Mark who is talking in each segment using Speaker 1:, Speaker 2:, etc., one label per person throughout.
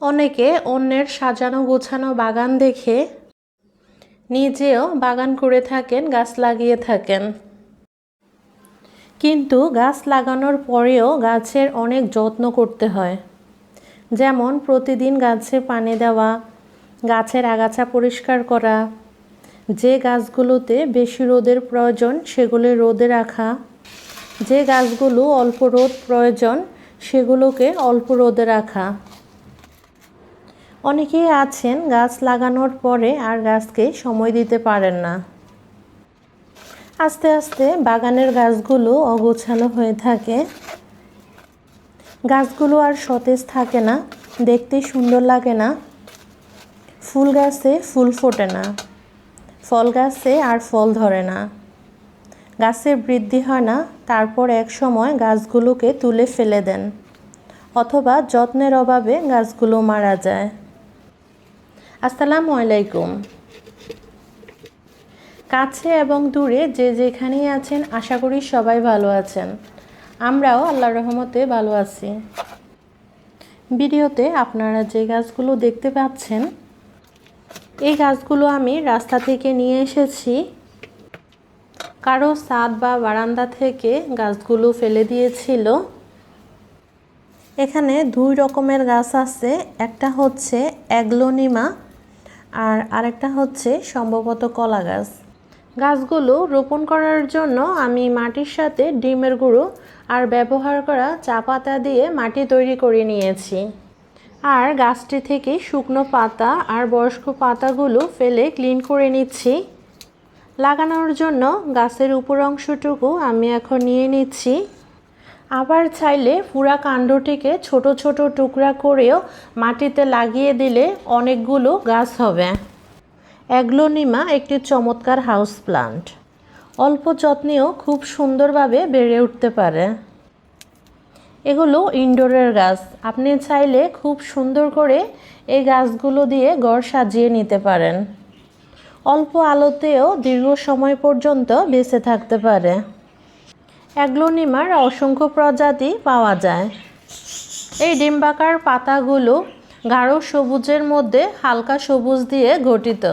Speaker 1: অনেকে অন্যের সাজানো গোছানো বাগান দেখে নিজেও বাগান করে থাকেন, গাছ লাগিয়ে থাকেন। কিন্তু গাছ লাগানোর পরেও গাছের অনেক যত্ন করতে হয়। যেমন প্রতিদিন গাছে পানি দেওয়া, গাছের আগাছা পরিষ্কার করা, যে গাছগুলোতে বেশি রোদের প্রয়োজন সেগুলো রোদে রাখা, যে গাছগুলো অল্প রোদ প্রয়োজন সেগুলোকে অল্প রোদে রাখা। অনেকেই আছেন গাছ লাগানোর পরে আর গাছকে সময় দিতে পারেন না। আস্তে আস্তে বাগানের গাছগুলো অগোছালো হয়ে থাকে। গাছগুলো আর সতেজ থাকে না, দেখতে সুন্দর লাগে না। ফুল গাছে ফুল ফোটে না, ফল গাছে আর ফল ধরে না। গাছের বৃদ্ধি হয় না, তারপর এক সময় গাছগুলোকে তুলে ফেলে দেন, অথবা যত্নের অভাবে গাছগুলো মারা যায়। আসসালামু আলাইকুম। কাছে এবং দূরে যে যেখানেই আছেন, আশা করি সবাই ভালো আছেন। আমরাও আল্লাহ রহমতে ভালো আছি। ভিডিওতে আপনারা যে গাছগুলো দেখতে পাচ্ছেন, এই গাছগুলো আমি রাস্তা থেকে নিয়ে এসেছি। কারও ছাদ বা বারান্দা থেকে গাছগুলো ফেলে দিয়েছিল। এখানে দুই রকমের গাছ আছে, একটা হচ্ছে অ্যাগ্লোনিমা আর আরেকটা হচ্ছে সম্ভবত কলা গাছ। গাছগুলো রোপণ করার জন্য আমি মাটির সাথে ডিমের গুঁড়ো আর ব্যবহার করা চা পাতা দিয়ে মাটি তৈরি করে নিয়েছি। আর গাছটি থেকে শুকনো পাতা আর বয়স্ক পাতাগুলো ফেলে ক্লিন করে নিচ্ছি। লাগানোর জন্য গাছের উপর অংশটুকু আমি এখন নিয়ে নিচ্ছি। আবার চাইলে পুরা কাণ্ডটিকে ছোট ছোট টুকরা করেও মাটিতে লাগিয়ে দিলে অনেকগুলো গাছ হবে। অ্যাগ্লোনিমা একটি চমৎকার হাউস প্লান্ট। অল্প যত্নেও খুব সুন্দরভাবে বেড়ে উঠতে পারে। এগুলো ইনডোরের গাছ। আপনি চাইলে খুব সুন্দর করে এই গাছগুলো দিয়ে ঘর সাজিয়ে নিতে পারেন। অল্প আলোতেও দীর্ঘ সময় পর্যন্ত বেঁচে থাকতে পারে। অ্যাগ্লোনিমার অসংখ্য প্রজাতি পাওয়া যায়। এই ডিম্বাকার পাতাগুলো গাঢ় সবুজের মধ্যে হালকা সবুজ দিয়ে গঠিত।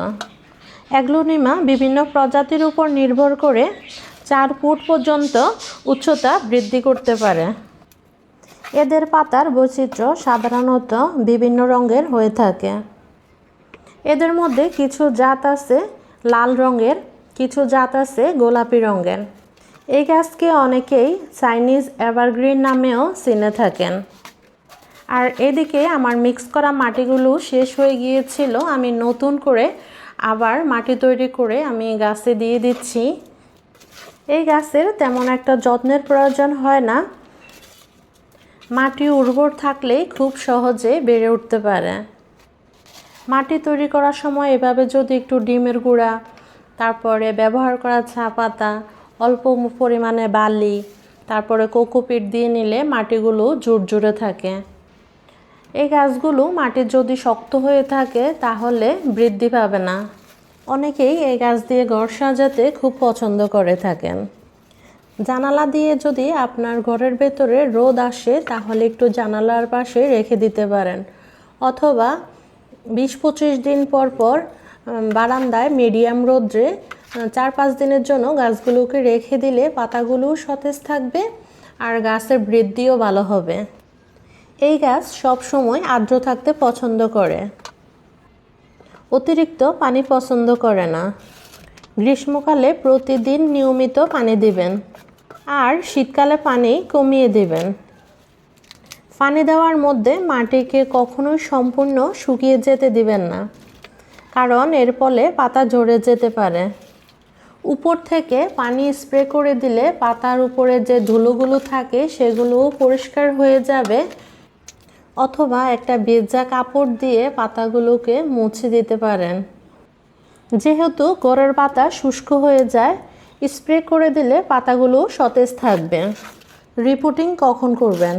Speaker 1: অ্যাগ্লোনিমা বিভিন্ন প্রজাতির উপর নির্ভর করে চার ফুট পর্যন্ত উচ্চতা বৃদ্ধি করতে পারে। এদের পাতার বৈচিত্র্য সাধারণত বিভিন্ন রঙের হয়ে থাকে। এদের মধ্যে কিছু জাত আছে লাল রঙের, কিছু জাত আছে গোলাপি রঙের। এই গাছকে অনেকেই চাইনিজ এভারগ্রিন নামেও চিনে থাকেন। আর এদিকে আমার মিক্স করা মাটিগুলো শেষ হয়ে গিয়েছিল, আমি নতুন করে আবার মাটি তৈরি করে আমি গাছে দিয়ে দিচ্ছি। এই গাছের তেমন একটা যত্নের প্রয়োজন হয় না। মাটি উর্বর থাকলেই খুব সহজে বেড়ে উঠতে পারে। মাটি তৈরি করার সময় এভাবে যদি একটু ডিমের গুঁড়া, তারপরে ব্যবহার করা চা পাতা অল্প পরিমাণে বালি, তারপরে কোকোপিট দিয়ে নিলে মাটিগুলো জুড়জুড়ে থাকে। এই গাছগুলো মাটি যদি শক্ত হয়ে থাকে তাহলে বৃদ্ধি পাবে না। অনেকেই এই গাছ দিয়ে ঘর সাজাতে খুব পছন্দ করে থাকেন। জানালা দিয়ে যদি আপনার ঘরের ভেতরে রোদ আসে তাহলে একটু জানালার পাশে রেখে দিতে পারেন। অথবা বিশ পঁচিশ দিন পর পর বারান্দায় মিডিয়াম রোদ্রে চার পাঁচ দিনের জন্য গাছগুলোকে রেখে দিলে পাতাগুলোও সতেজ থাকবে আর গাছের বৃদ্ধিও ভালো হবে। এই গাছ সব সময় আর্দ্র থাকতে পছন্দ করে। অতিরিক্ত পানি পছন্দ করে না। গ্রীষ্মকালে প্রতিদিন নিয়মিত পানি দিবেন আর শীতকালে পানি কমিয়ে দেবেন। পানি দেওয়ার মধ্যে মাটিকে কখনোই সম্পূর্ণ শুকিয়ে যেতে দিবেন না, কারণ এর ফলে পাতা ঝরে যেতে পারে। উপর থেকে পানি স্প্রে করে দিলে পাতার উপরে যে ধুলোগুলো থাকে সেগুলোও পরিষ্কার হয়ে যাবে। অথবা একটা বেজা কাপড় দিয়ে পাতাগুলোকে মুছে দিতে পারেন। যেহেতু গড়ের পাতা শুষ্ক হয়ে যায়, স্প্রে করে দিলে পাতাগুলো সতেজ থাকবে। রিপোর্টিং কখন করবেন?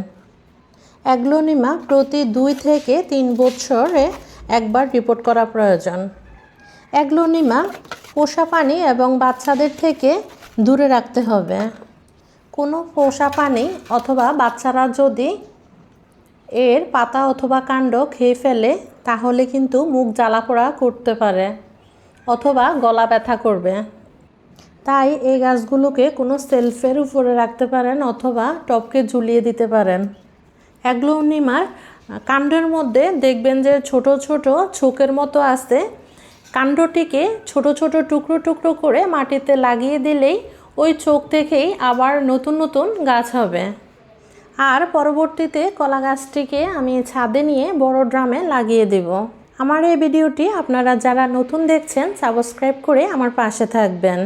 Speaker 1: অ্যাগ্লোনিমা প্রতি দুই থেকে তিন বছরে একবার রিপোর্ট করা প্রয়োজন। অ্যাগ্লোনিমা পোষা পানি এবং বাচ্চাদের থেকে দূরে রাখতে হবে। কোনো পোষা পানি অথবা বাচ্চারা যদি এর পাতা অথবা কাণ্ড খেয়ে ফেলে, তাহলে কিন্তু মুখ জ্বালা জ্বালাপোড়া করতে পারে অথবা গলা ব্যথা করবে। তাই এই গাছগুলোকে কোনো সেলফের উপরে রাখতে পারেন অথবা টপকে ঝুলিয়ে দিতে পারেন। অ্যাগ্লোনিমার কাণ্ডের মধ্যে দেখবেন যে ছোট ছোট ছোকের মতো আছে কাণ্ডটিকে ছোট ছোট টুকরো টুকরো করে মাটিতে লাগিয়ে দিলেই ওই চোখ থেকেই আবার নতুন নতুন গাছ হবে। আর পরবর্তীতে কলা গাছটিকে আমি ছাদে নিয়ে বড় ড্রামে লাগিয়ে দেব। আমার এই ভিডিওটি আপনারা যারা নতুন দেখছেন সাবস্ক্রাইব করে আমার পাশে থাকবেন।